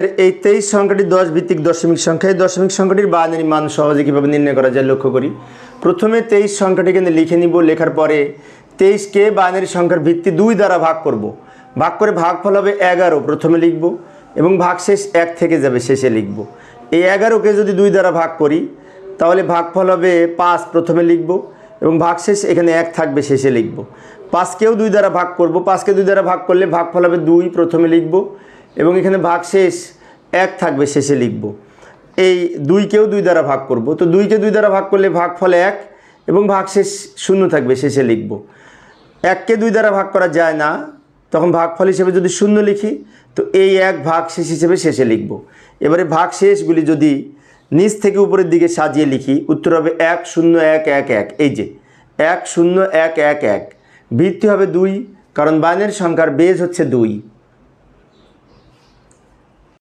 এই তেইশ সংখ্যাটি দশ ভিত্তিক দশমিক সংখ্যা। এই দশমিক সংখ্যাটির বাইনারি মান সহজে কীভাবে নির্ণয় করা যায় লক্ষ্য করি। প্রথমে তেইশ সংখ্যাটি কিন্তু লিখে নিব, লেখার পরে তেইশকে বাইনারি সংখ্যার ভিত্তি দুই দ্বারা ভাগ করব। ভাগ করে ভাগফল হবে এগারো, প্রথমে লিখব এবং ভাগশেষ এক থেকে যাবে, শেষে লিখব। এই এগারোকে যদি দুই দ্বারা ভাগ করি, তাহলে ভাগফল হবে পাঁচ, প্রথমে লিখব এবং ভাগশেষ এখানে এক থাকবে, শেষে লিখব। পাঁচকেও দুই দ্বারা ভাগ করব, পাঁচকে দুই দ্বারা ভাগ করলে ভাগফল হবে দুই, প্রথমে লিখব এবং এখানে ভাগশেষ এক থাকবে, শেষে লিখব। এই দুইকেও দুই দ্বারা ভাগ করব। তো দুইকে দুই দ্বারা ভাগ করলে ভাগফল এক এবং ভাগশেষ শূন্য থাকবে, শেষে লিখব। এককে দুই দ্বারা ভাগ করা যায় না, তখন ভাগফল হিসেবে যদি শূন্য লিখি, তো এই এক ভাগ শেষ হিসেবে শেষে লিখব। এবারে ভাগ শেষগুলি যদি নিচ থেকে উপরের দিকে সাজিয়ে লিখি, উত্তর হবে এক শূন্য এক এক এক। এই যে, এক শূন্য এক এক এক। ভিত্তি হবে দুই, কারণ বাইনের সংখ্যার বেজ হচ্ছে দুই।